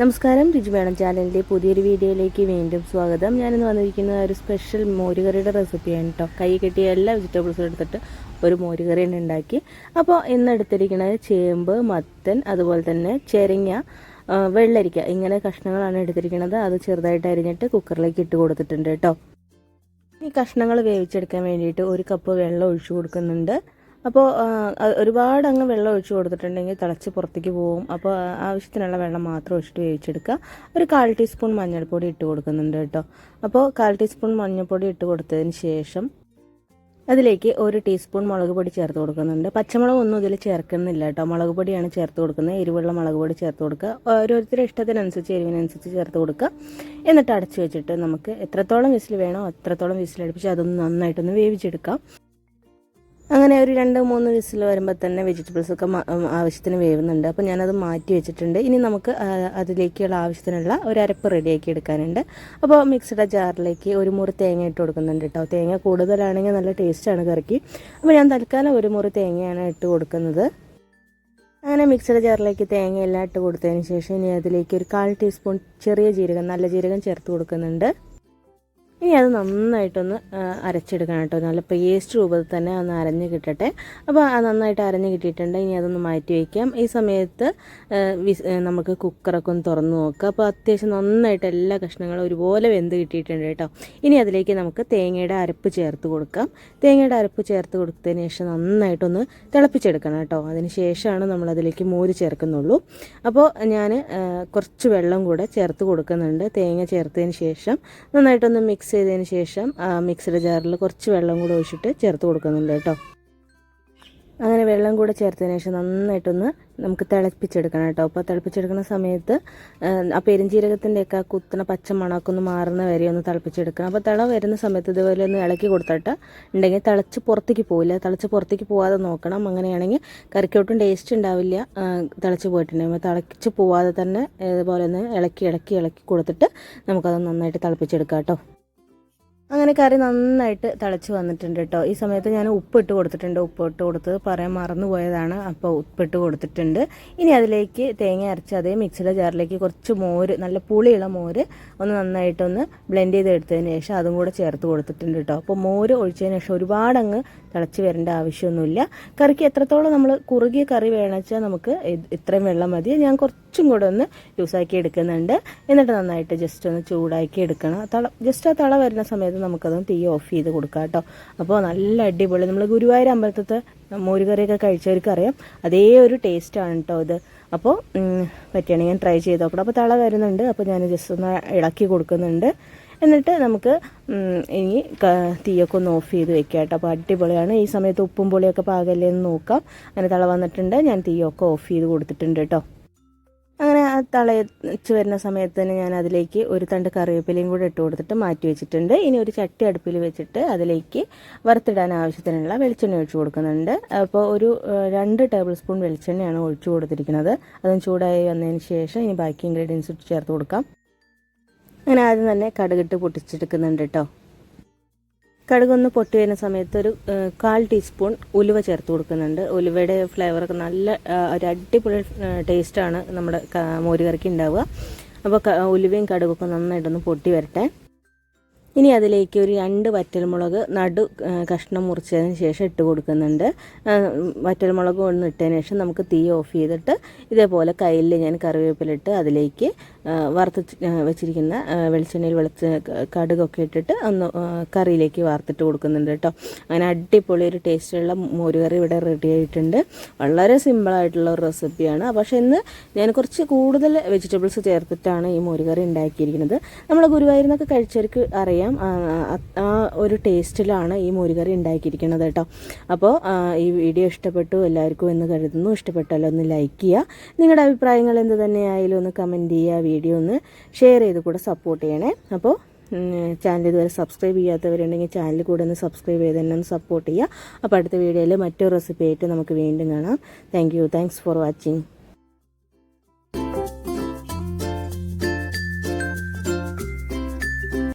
നമസ്കാരം രുചി മേഡം ചാനലിന്റെ പുതിയൊരു വീഡിയോയിലേക്ക് വീണ്ടും സ്വാഗതം. ഞാനിന്ന് വന്നിരിക്കുന്നത് ഒരു സ്പെഷ്യൽ മോരുകറിയുടെ റെസിപ്പിയാണ് കേട്ടോ കൈ കെട്ടിയ എല്ലാ വെജിറ്റബിൾസും എടുത്തിട്ട് ഒരു മോരുകറിയാണ് ഉണ്ടാക്കി. അപ്പോൾ ഇന്ന് എടുത്തിരിക്കുന്നത് ചേമ്പ് മത്തൻ അതുപോലെ തന്നെ ചെരങ്ങ വെള്ളരിക്ക. ഇങ്ങനെ കഷ്ണങ്ങളാണ് എടുത്തിരിക്കുന്നത്. അത് ചെറുതായിട്ട് അരിഞ്ഞിട്ട് കുക്കറിലേക്ക് ഇട്ട് കൊടുത്തിട്ടുണ്ട് കേട്ടോ ഈ കഷ്ണങ്ങൾ വേവിച്ചെടുക്കാൻ വേണ്ടിയിട്ട് ഒരു കപ്പ് വെള്ളം ഒഴിച്ചു കൊടുക്കുന്നുണ്ട്. അപ്പോൾ ഒരുപാട് അങ്ങ് വെള്ളം ഒഴിച്ചു കൊടുത്തിട്ടുണ്ടെങ്കിൽ തിളച്ച് പുറത്തേക്ക് പോകും. അപ്പോൾ ആവശ്യത്തിനുള്ള വെള്ളം മാത്രം ഒഴിച്ചിട്ട് വേവിച്ചെടുക്കുക. ഒരു കാൽ ടീസ്പൂൺ മഞ്ഞൾപ്പൊടി ഇട്ട് കൊടുക്കുന്നുണ്ട് കേട്ടോ. അപ്പോൾ കാൽ ടീസ്പൂൺ മഞ്ഞൾപ്പൊടി ഇട്ട് കൊടുത്തതിന് ശേഷം അതിലേക്ക് ഒരു ടീസ്പൂൺ മുളക് പൊടി ചേർത്ത് കൊടുക്കുന്നുണ്ട്. പച്ചമുളക് ഒന്നും ഇതിൽ ചേർക്കുന്നില്ല കേട്ടോ. മുളക് പൊടിയാണ് ചേർത്ത് കൊടുക്കുന്നത്. എരിവുള്ള മുളക് പൊടി ചേർത്ത് കൊടുക്കുക. ഓരോരുത്തരുടെ ഇഷ്ടത്തിനനുസരിച്ച് എരിവിനനുസരിച്ച് ചേർത്ത് കൊടുക്കുക. എന്നിട്ട് അടച്ചു വെച്ചിട്ട് നമുക്ക് എത്രത്തോളം വിസിൽ വേണോ അത്രത്തോളം വിസിലടുപ്പിച്ച് അതൊന്ന് നന്നായിട്ടൊന്ന് വേവിച്ചെടുക്കാം. അങ്ങനെ ഒരു രണ്ട് മൂന്ന് വിസിൽ വരുമ്പോൾ തന്നെ വെജിറ്റബിൾസ് ഒക്കെ ആവശ്യത്തിന് വേവുന്നുണ്ട്. അപ്പോൾ ഞാനത് മാറ്റി വെച്ചിട്ടുണ്ട്. ഇനി നമുക്ക് അതിലേക്കുള്ള ആവശ്യത്തിനുള്ള ഒരു അരപ്പ് റെഡിയാക്കി എടുക്കാനുണ്ട്. അപ്പോൾ മിക്സഡ് ജാറിലേക്ക് ഒരു മുറി തേങ്ങ ഇട്ട് കൊടുക്കുന്നുണ്ട് കേട്ടോ തേങ്ങ കൂടുതലാണെങ്കിൽ നല്ല ടേസ്റ്റാണ് കറിക്ക്. അപ്പോൾ ഞാൻ തൽക്കാലം ഒരു മുറി തേങ്ങയാണ് ഇട്ട് കൊടുക്കുന്നത്. അങ്ങനെ മിക്സഡ് ജാറിലേക്ക് തേങ്ങ എല്ലാം ഇട്ട് കൊടുത്തതിന് ശേഷം ഇനി അതിലേക്ക് ഒരു കാൽ ടീസ്പൂൺ ചെറിയ ജീരകം നല്ല ജീരകം ചേർത്ത് കൊടുക്കുന്നുണ്ട്. ഇനി അത് നന്നായിട്ടൊന്ന് അരച്ചെടുക്കണം കേട്ടോ. നല്ല പേസ്റ്റ് രൂപത്തിൽ തന്നെ ഒന്ന് അരഞ്ഞ് കിട്ടട്ടെ. അപ്പോൾ നന്നായിട്ട് അരഞ്ഞ് കിട്ടിയിട്ടുണ്ട്. ഇനി അതൊന്ന് മാറ്റി വയ്ക്കാം. ഈ സമയത്ത് നമുക്ക് കുക്കറൊക്കെ ഒന്ന് തുറന്ന് നോക്കാം. അപ്പോൾ അത്യാവശ്യം നന്നായിട്ട് എല്ലാ കഷ്ണങ്ങളും ഒരുപോലെ വെന്ത് കിട്ടിയിട്ടുണ്ട് കേട്ടോ. ഇനി അതിലേക്ക് നമുക്ക് തേങ്ങയുടെ അരപ്പ് ചേർത്ത് കൊടുക്കാം. തേങ്ങയുടെ അരപ്പ് ചേർത്ത് കൊടുത്തതിന് ശേഷം നന്നായിട്ടൊന്ന് തിളപ്പിച്ചെടുക്കണം കേട്ടോ. അതിന് ശേഷമാണ് നമ്മളതിലേക്ക് മോര് ചേർക്കുന്നുള്ളൂ. അപ്പോൾ ഞാൻ കുറച്ച് വെള്ളം കൂടെ ചേർത്ത് കൊടുക്കുന്നുണ്ട്. തേങ്ങ ചേർത്തതിന് ശേഷം നന്നായിട്ടൊന്ന് മിക്സ് ചെയ്തതിന് ശേഷം മിക്സിയുടെ ജാറിൽ കുറച്ച് വെള്ളം കൂടെ ഒഴിച്ചിട്ട് ചേർത്ത് കൊടുക്കുന്നുണ്ട് കേട്ടോ. അങ്ങനെ വെള്ളം കൂടെ ചേർത്തതിന് ശേഷം നന്നായിട്ടൊന്ന് നമുക്ക് തിളപ്പിച്ചെടുക്കണം കേട്ടോ. അപ്പോൾ തിളപ്പിച്ചെടുക്കുന്ന സമയത്ത് ആ, പെരിഞ്ജീരകത്തിന്റെയൊക്കെ ആ കുത്തണ പച്ച മണമൊക്കെ ഒന്ന് മാറുന്ന വരെ ഒന്ന് തിളപ്പിച്ചെടുക്കണം. അപ്പോൾ തിള വരുന്ന സമയത്ത് ഇതുപോലെ ഒന്ന് ഇളക്കി കൊടുത്തിട്ട് ഉണ്ടെങ്കിൽ തിളച്ച് പുറത്തേക്ക് പോവില്ല. തിളച്ച് പുറത്തേക്ക് പോവാതെ നോക്കണം. അങ്ങനെയാണെങ്കിൽ കറിക്കോട്ടും ടേസ്റ്റ് ഉണ്ടാവില്ല തിളച്ച് പോയിട്ടുണ്ടെങ്കിൽ തിളച്ച് പോവാതെ തന്നെ ഇതുപോലെ ഒന്ന് ഇളക്കി ഇളക്കി ഇളക്കി കൊടുത്തിട്ട് നമുക്കത് നന്നായിട്ട് തിളപ്പിച്ചെടുക്കാം കേട്ടോ. അങ്ങനെ കറി നന്നായിട്ട് തിളച്ച് വന്നിട്ടുണ്ട് കേട്ടോ ഈ സമയത്ത് ഞാൻ ഉപ്പിട്ട് കൊടുത്തിട്ടുണ്ട്. ഉപ്പിട്ട് കൊടുത്തത് പറയാൻ മറന്നുപോയതാണ് അപ്പോൾ ഉപ്പിട്ട് കൊടുത്തിട്ടുണ്ട്. ഇനി അതിലേക്ക് തേങ്ങ അരച്ച് അതേ മിക്സിയുടെ ജാറിലേക്ക് കുറച്ച് മോര് നല്ല പുളിയുള്ള മോര് ഒന്ന് നന്നായിട്ടൊന്ന് ബ്ലെൻഡ് ചെയ്ത് എടുത്തതിന് ശേഷം അതും കൂടെ ചേർത്ത് കൊടുത്തിട്ടുണ്ട് കേട്ടോ അപ്പോൾ മോര് ഒഴിച്ചതിന് ശേഷം ഒരുപാട് അങ്ങ് തിളച്ച് വരേണ്ട ആവശ്യമൊന്നുമില്ല. കറിക്ക് എത്രത്തോളം നമ്മൾ കുറുകിയ കറി വേണമെന്ന് നമുക്ക് ഇത് ഇത്രയും വെള്ളം മതി. ഞാൻ കുറച്ചും കൂടെ ഒന്ന് യൂസാക്കി എടുക്കുന്നുണ്ട്. എന്നിട്ട് നന്നായിട്ട് ജസ്റ്റ് ഒന്ന് ചൂടാക്കി എടുക്കണം. തള ജസ്റ്റ് ആ തള വരുന്ന സമയത്ത് നമുക്കതൊന്ന് തീ ഓഫ് ചെയ്ത് കൊടുക്കാം കേട്ടോ. അപ്പോൾ നല്ല അടിപൊളി. നമ്മൾ ഗുരുവായൂർ അമ്പലത്തത്തെ മോരുകറിയൊക്കെ കഴിച്ചവർക്ക് അറിയാം അതേ ഒരു ടേസ്റ്റാണ് കേട്ടോ ഇത്. അപ്പോൾ പറ്റുകയാണെങ്കിൽ ട്രൈ ചെയ്ത് നോക്കണം അപ്പോൾ തള വരുന്നുണ്ട്. അപ്പോൾ ഞാൻ ജസ്റ്റ് ഒന്ന് ഇളക്കി കൊടുക്കുന്നുണ്ട്. എന്നിട്ട് നമുക്ക് ഇനി തീയൊക്കെ ഒന്ന് ഓഫ് ചെയ്ത് വെക്കാം കേട്ടോ. അപ്പോൾ അടിപൊളിയാണ്. ഈ സമയത്ത് ഉപ്പും പൊളിയൊക്കെ പാകല്ലേ എന്ന് നോക്കാം. അങ്ങനെ തള വന്നിട്ടുണ്ട്. ഞാൻ തീയൊക്കെ ഓഫ് ചെയ്ത് കൊടുത്തിട്ടുണ്ട് കേട്ടോ തളച്ച് വരുന്ന സമയത്ത് തന്നെ ഞാൻ അതിലേക്ക് ഒരു തണ്ട് കറിവേപ്പിലയും കൂടെ ഇട്ട് കൊടുത്തിട്ട് മാറ്റി വെച്ചിട്ടുണ്ട്. ഇനി ഒരു ചട്ടി അടുപ്പിൽ വെച്ചിട്ട് അതിലേക്ക് വറുത്തിടാൻ ആവശ്യത്തിനുള്ള വെളിച്ചെണ്ണ ഒഴിച്ചു കൊടുക്കുന്നുണ്ട്. അപ്പോൾ ഒരു രണ്ട് ടേബിൾ സ്പൂൺ വെളിച്ചെണ്ണയാണ് ഒഴിച്ചു കൊടുത്തിരിക്കുന്നത്. അതും ചൂടായി വന്നതിന് ശേഷം ഇനി ബാക്കി ഇൻഗ്രീഡിയൻസ് ചേർത്ത് കൊടുക്കാം. അങ്ങനെ ആദ്യം തന്നെ കടുകിട്ട് പൊട്ടിച്ചെടുക്കുന്നുണ്ട് കേട്ടോ. കടുകൊന്ന് പൊട്ടി വരുന്ന സമയത്ത് ഒരു കാൽ ടീസ്പൂൺ ഉലുവ ചേർത്ത് കൊടുക്കുന്നുണ്ട്. ഉലുവയുടെ ഫ്ലേവറൊക്കെ നല്ല ഒരു അടിപൊളി ടേസ്റ്റാണ് നമ്മുടെ മോരുകറിക്ക് ഉണ്ടാവുക. അപ്പോൾ ഉലുവയും കടുകൊക്കെ നന്നായിട്ടൊന്ന് പൊട്ടി വരട്ടെ. ഇനി അതിലേക്ക് ഒരു രണ്ട് വറ്റൽമുളക് നടു കഷ്ണം മുറിച്ചതിന് ശേഷം ഇട്ട് കൊടുക്കുന്നുണ്ട്. വറ്റൽമുളക് ഒന്ന് ഇട്ടതിന് ശേഷം നമുക്ക് തീ ഓഫ് ചെയ്തിട്ട് ഇതേപോലെ കയ്യിൽ ഞാൻ കറിവേപ്പിലിട്ട് അതിലേക്ക് വറുത്ത് വെച്ചിരിക്കുന്ന വെളിച്ചെണ്ണയിൽ വെളിച്ച കടുകൊക്കെ ഇട്ടിട്ട് ഒന്ന് കറിയിലേക്ക് വാർത്തിട്ട് കൊടുക്കുന്നുണ്ട് കേട്ടോ. അങ്ങനെ അടിപൊളി ഒരു ടേസ്റ്റുള്ള മോരുകറി ഇവിടെ റെഡി ആയിട്ടുണ്ട്. വളരെ സിമ്പിളായിട്ടുള്ള ഒരു റെസിപ്പിയാണ് പക്ഷേ ഇന്ന് ഞാൻ കുറച്ച് കൂടുതൽ വെജിറ്റബിൾസ് ചേർത്തിട്ടാണ് ഈ മോരുകറി ഉണ്ടാക്കിയിരിക്കുന്നത്. നമ്മൾ ഗുരുവായൂരിന്നൊക്കെ കഴിച്ചവർക്ക് അറിയാം ആ ഒരു ടേസ്റ്റിലാണ് ഈ മോരുകറി ഉണ്ടാക്കിയിരിക്കുന്നത് കേട്ടോ. അപ്പോൾ ഈ വീഡിയോ ഇഷ്ടപ്പെട്ടു എല്ലാവർക്കും എന്ന് കരുതുന്നു. ഇഷ്ടപ്പെട്ടാലോ ഒന്ന് ലൈക്ക് ചെയ്യുക. നിങ്ങളുടെ അഭിപ്രായങ്ങൾ എന്ത് തന്നെയായാലും ഒന്ന് കമന്റ് ചെയ്യുക. വീഡിയോ ഒന്ന് ഷെയർ ചെയ്ത് കൂടെ സപ്പോർട്ട് ചെയ്യണേ. അപ്പോൾ ചാനൽ ഇതുവരെ സബ്സ്ക്രൈബ് ചെയ്യാത്തവരുണ്ടെങ്കിൽ ചാനൽ കൂടെ ഒന്ന് സബ്സ്ക്രൈബ് ചെയ്ത് തന്നെ ഒന്ന് സപ്പോർട്ട് ചെയ്യുക. അപ്പോൾ അടുത്ത വീഡിയോയിൽ മറ്റൊരു റെസിപ്പി ആയിട്ട് നമുക്ക് വീണ്ടും കാണാം. Thank you thanks for watching